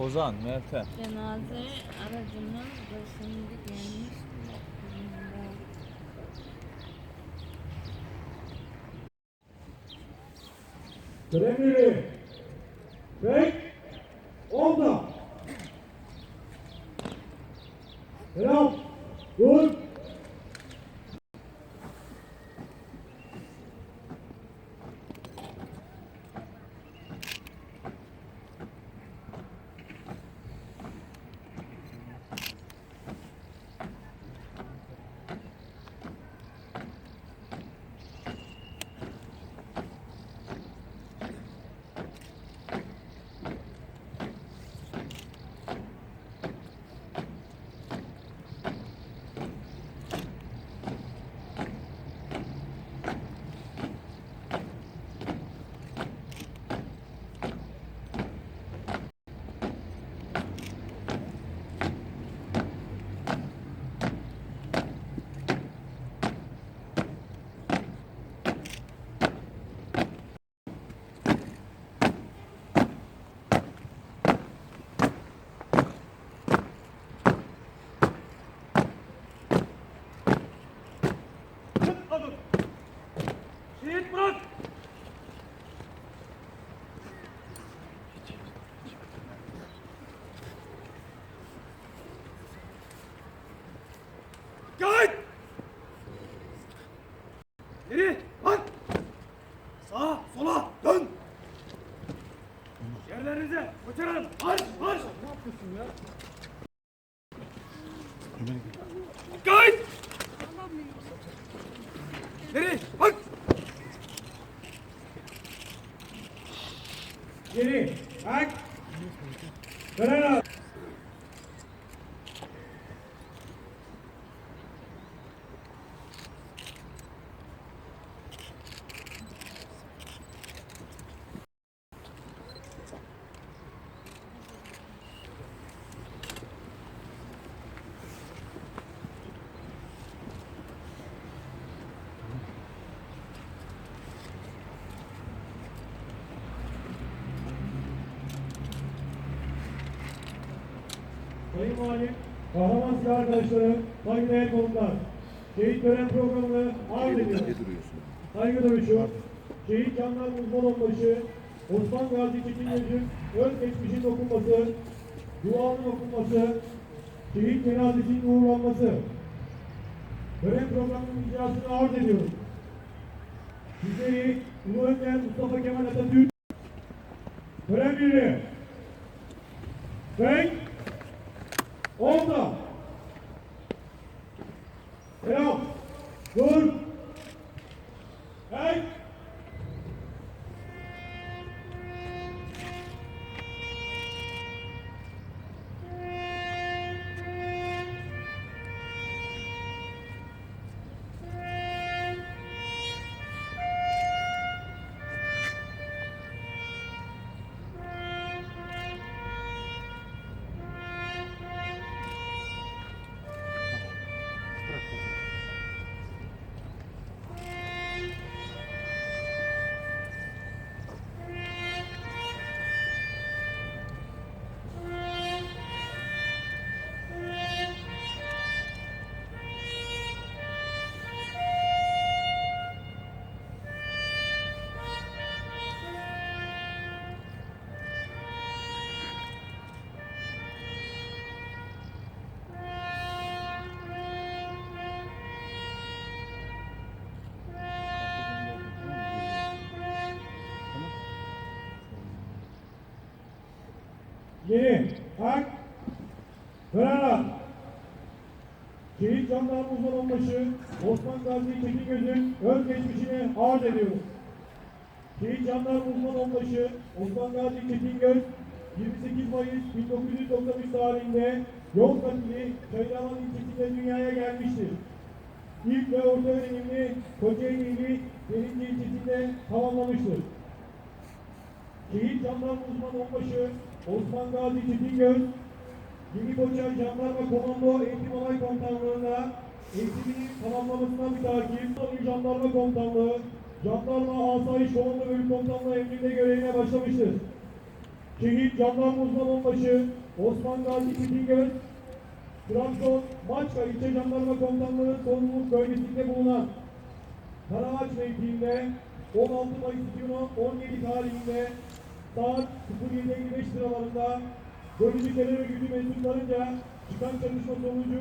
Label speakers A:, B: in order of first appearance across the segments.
A: Ozan, Meltem.
B: Cenaze aracının başında gelmiş.
C: Kremlili. Bek. Onda. Selam. Dur.
D: Kijk! Jerry,
C: wat? Jerry, Ga Verder! Valim, kahraman silah arkadaşlarım, saygıdeğer konuklar. Şehit tören programını arz ediyoruz. Saygı duruşu, şehit canlar uzman onbaşı, Osman Gazi Çetin öz geçmişin okunması, duanın okunması, şehit cenazesinin uğurlanması. Tören programının icrasını arz ediyoruz. Sizleri Ulu Önder Mustafa Kemal Atatürk, tören birliği, Bek, Onda. Selam. Dur. Yeni. Hak. Kırana. Şehit jandarma uzman onbaşı Osman Gazi Çekingöz'ün özgeçmişini arz ediyoruz. Şehit jandarma uzman onbaşı Osman Gazi Çekingöz 28 Mayıs 1993 tarihinde Yozgat ili Çaydaman ilçesinde dünyaya gelmiştir. İlk ve orta öğrenimini Kocaeli ili Derince ilçesinde tamamlamıştır. Şehit jandarma uzman onbaşı Osman Gazi Çetingöz, Yeni Koçer Jandarma Komando Eğitim Alay Komutanlığı'nda eğitimini tamamlamasına mütakip Tabii Jandarma Komutanlığı, Jandarma Asayiş Komando Bölük Komutanlığı emrinde görevine başlamıştır. Şehit Jandarma Uzman Onbaşı Osman Gazi Çetingöz, Trabzon Maçka İlçe Jandarma Komutanlığı sorumluluk bölgesinde bulunan Karaağaç mevkiinde 16 Mayıs 2017 tarihinde saat 07.55 sıralarında bölücü terör örgütü mensuplarınca çıkan çatışma sonucu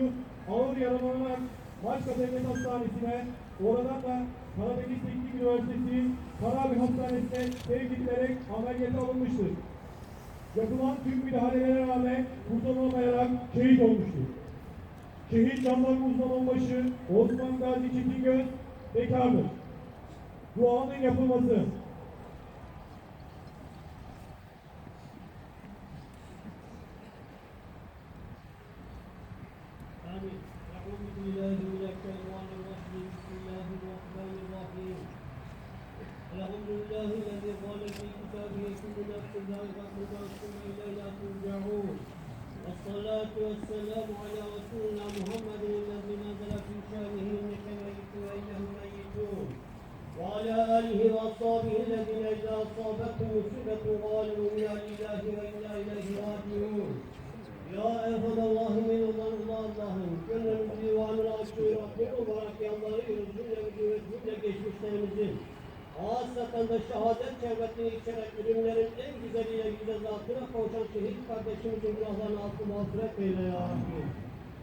C: ağır yaralanarak Maçka Devlet Hastanesi'ne oradan da Karadeniz Teknik Üniversitesi Karabi Hastanesi'ne sevk edilerek ameliyata alınmıştır. Yapılan tüm müdahalelere rağmen kurtarılamayarak şehit olmuştur. Şehit Jandarma Uzman Onbaşı Osman Gazi Çetingöz bekardır. Duanın yapılması.
A: الحمد لله الذي قال في كتابه كل نفس ذائقة الموت ثم إلينا ترجعون والصلاة والسلام على رسولنا محمد الذي نزل في شانه إنك ميت وإنهم ميتون وعلى آله وأصحابه الذين إذا أصابتهم مصيبة قالوا إنا لله وإنا إليه راجعون Ya Erhan Allah'ım en olan Allah'ım gönlümüzü divanını açıyor Rabbim olarak yalvarıyoruz cümlemizi ve cümle Hasreten de şehadet şerbetini içerek ölümlerin en güzeliyle güzel zatına kavuşan şehit kardeşimizin günahlarını affı mağfiret eyle ya Rabbi.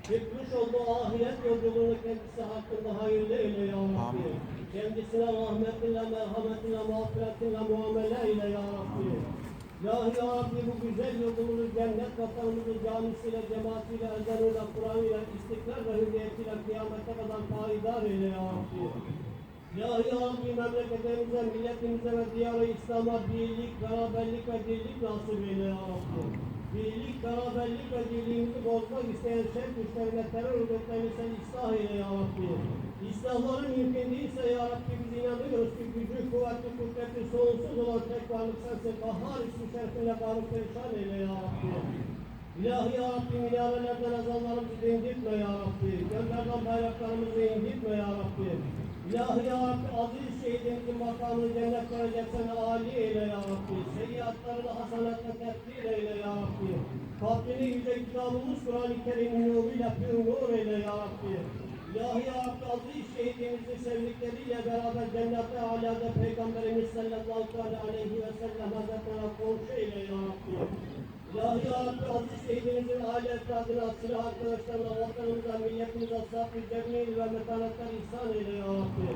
A: Çıkmış olduğu ahiret yolculuğunu kendisi hakkında hayırlı eyle ya Rabbi. Kendisine rahmetinle, merhametinle, mağfiretinle muamele eyle ya Rabbi. İlahi Ya Rabbi bu güzel yurdumuzu cennet vatanımızı camisiyle, cemaatiyle, ezanıyla, Kur'an'ıyla, istiklal ve hürriyetiyle kıyamete kadar payidar eyle Ya Rabbi. İlahi Rabbi memleketimize, milletimize ve diyarı İslam'a birlik, beraberlik ve dirlik nasip eyle Ya Rabbi. Birlik, beraberlik ve dirliğimizi bozmak isteyen şer güçlerine, terör örgütlerini sen ıslah eyle Ya Rabbi. İslahları mümkün değilse Ya Rabbi biz inanıyoruz ki gücü, kuvveti, kudreti sonsuz olan tek varlık sensin. Bahar ismi şerfinle varlık perişan eyle Ya Rabbi. İlahi Ya Rabbi minarelerden ezanlarımızı indirtme Ya Rabbi. Gönderden bayraklarımızı indirtme Ya Rabbi. İlahi Ya Rabbi aziz şehidimizin makamını cennet vereceksen âli eyle Ya Rabbi. Seyyiatlarını hasenetle tebdil eyle Ya Rabbi. Kabrini yüce kitabımız Kur'an-ı Kerim'in nuruyla pür nur eyle Ya Rabbi. İlahi Ya Rabbi aziz şehidimizin sevdikleriyle beraber cennette alâda Peygamberimiz sallallahu aleyhi ve sellem hazretlerine komşu. İlahi Ya Rabbi aziz şehidimizin aile efradına, silah arkadaşlarına, vatanımıza, milletimize sahip ve metanetler ihsan eyle Ya Rabbi.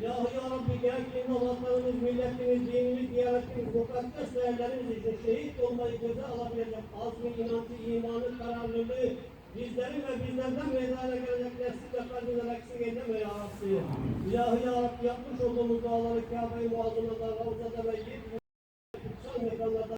A: İlahi Ya Rabbi gerekli vatanımız, milletimiz, dinimiz, diyanetimiz, mukaddes değerlerimiz için şehit olmayı göze alabilecek azmi, inancı, imanı, kararlılığı, bizlerin ve bizlerden meydana gelecek nesil ve kalbinden eksik eyleme Ya Rabbi. İlahi Ya Rabbi yapmış olduğumuz duaları Kabe-i Muazzama'da, Ravza'da ve Yedi